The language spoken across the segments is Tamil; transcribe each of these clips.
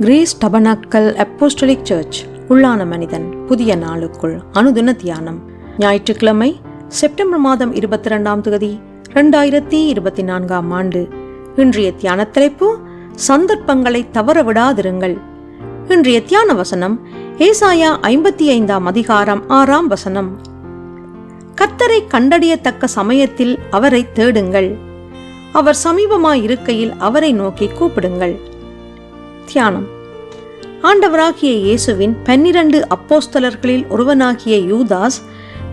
கிரேஸ் டபனாக்கல் அப்போஸ்டலிக் சர்ச் உள்ளான மனிதன் புதிய நாளுக்குள் அனுதின தியானம். ஞாயிற்றுக்கிழமை செப்டம்பர் மாதம் இருபத்தி ரெண்டாம் தேதி ரெண்டாயிரத்தி இருபத்தி நான்காம் ஆண்டு. இன்றைய தியான தலைப்பு சந்தர்ப்பங்களை தவற விடாதிருங்கள் இன்றைய தியான வசனம் ஏசாயா ஐம்பத்தி ஐந்தாம் அதிகாரம் ஆறாம் வசனம். கத்தரை கண்டறியத்தக்க சமயத்தில் அவரை தேடுங்கள். அவர் சமீபமாய் இருக்கையில் அவரை நோக்கி கூப்பிடுங்கள். தியானம். ஆண்டவராகிய இயேசுவின் பன்னிரண்டு அப்போஸ்தலர்களில் ஒருவனாகிய யூதாஸ்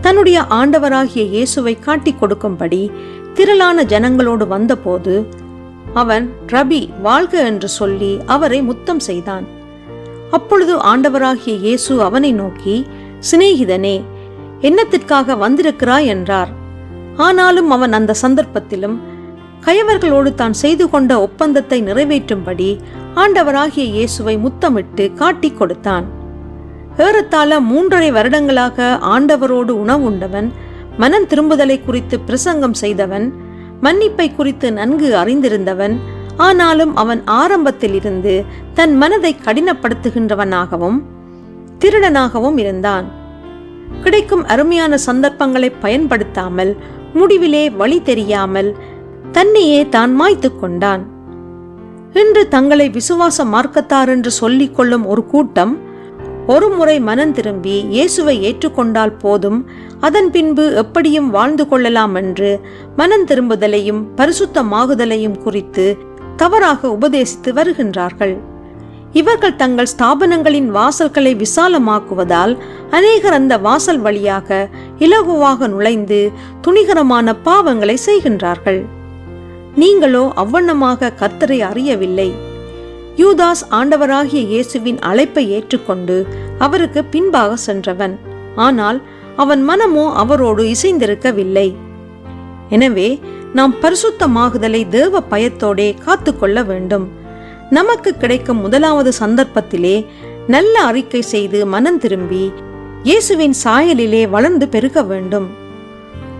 தன்னுடைய ஆண்டவராகிய இயேசுவை காட்டிக் கொடுக்கும்படி திரளான ஜனங்களோடு வந்தபோது அவன் ரபி வாழ்க என்று சொல்லி அவரை முத்தம் செய்தான். அப்பொழுது ஆண்டவராகிய இயேசு அவனை நோக்கி சிநேகிதனே என்னத்திற்காக வந்திருக்கிறாய்? என்றார். ஆனாலும் அவன் அந்த சந்தர்ப்பத்திலும் கயவர்களோடு தான் செய்து கொண்ட ஒப்பந்தத்தை நிறைவேற்றும்படி ஆண்டவராகிய இயேசுவை முத்தமிட்டு காட்டிக் கொடுத்தான். ஏறத்தாழ மூன்றரை வருடங்களாக ஆண்டவரோடு உணவுண்டவன் மனம் திரும்புதலை குறித்து பிரசங்கம் செய்தவன் மன்னிப்பை குறித்து நன்கு அறிந்திருந்தவன் ஆனாலும் அவன் ஆரம்பத்தில் இருந்து தன் மனதை கடினப்படுத்துகின்றவனாகவும் திருடனாகவும் இருந்தான். கிடைக்கும் அருமையான சந்தர்ப்பங்களை பயன்படுத்தாமல் முடிவிலே வழி தெரியாமல் தன்னையே தான் மாய்த்து கொண்டான். இன்று தங்களை விசுவாச மார்க்கத்தார் என்று சொல்லிக் கொள்ளும் ஒரு கூட்டம் ஒரு முறை மனம் திரும்பி இயேசுவை ஏற்றுக்கொண்டால் போதும் அதன் பின்பு எப்படியும் வாழ்ந்து கொள்ளலாம் என்று மனம் திரும்புதலையும் பரிசுத்தமாகுதலையும் குறித்து தவறாக உபதேசித்து வருகின்றார்கள். இவர்கள் தங்கள் ஸ்தாபனங்களின் வாசல்களை விசாலமாக்குவதால் அநேகர் அந்த வாசல் வழியாக இலகுவாக நுழைந்து துணிகரமான பாவங்களை செய்கின்றார்கள். நீங்களோ அவ்வண்ணமாக கர்த்தரை அறியவில்லை. யூதாஸ் ஆண்டவராகிய இயேசுவின் அழைப்பை ஏற்றுக்கொண்டு அவருக்கு பின்பாக சென்றவன். ஆனால் அவன் மனமோ அவரோடு இசைந்திருக்கவில்லை. எனவே நாம் பரிசுத்தமாகுதலை தேவ பயத்தோடே காத்துக்கொள்ள வேண்டும். நமக்கு கிடைக்கும் முதலாவது சந்தர்ப்பத்திலே நல்ல அறிக்கை செய்து மனம் திரும்பி இயேசுவின் சாயலிலே வளர்ந்து பெருக வேண்டும்.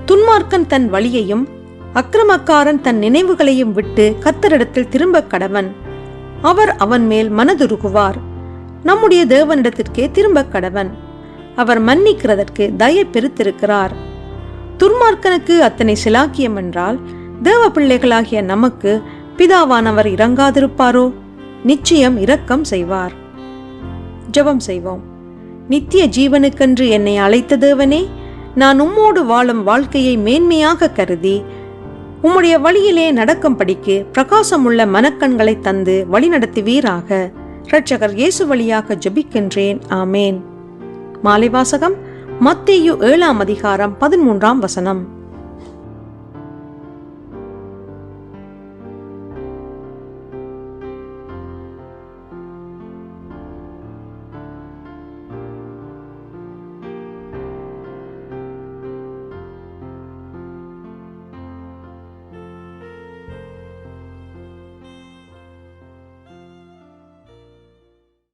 துன்மார்க்கன் தன் வழியையும் அக்கிரமக்காரன் தன் நினைவுகளையும் விட்டு கத்தரிடத்தில் திரும்ப கடவன். அவர் அவன் மேல் மனதுருகுவார். நம்முடைய தேவனிடத்திற்கே திரும்ப கடவன். அவர் மன்னிக்கிறதற்கு தய பெருத்திருக்கிறார். துர்மார்க்கனுக்கு அத்தனை சிலாக்கியம் என்றால் தேவ பிள்ளைகளாகிய நமக்கு பிதாவானவர் இறங்காதிருப்பாரோ நிச்சயம் இரக்கம் செய்வார். ஜெபம் செய்வோம். நித்திய ஜீவனுக்கென்று என்னை அழைத்த தேவனே நான் உம்மோடு வாழும் வாழ்க்கையை மேன்மையாக கருதி உம்முடைய வழியிலே நடக்கும்படிக்கு பிரகாசமுள்ள மனக்கண்களை தந்து வழிநடத்துவீராக. இரட்சகர் இயேசு வழியாக ஜபிக்கின்றேன். ஆமேன். மாலை வாசகம் மத்தேயு ஏழாம் அதிகாரம் பதிமூன்றாம் வசனம்.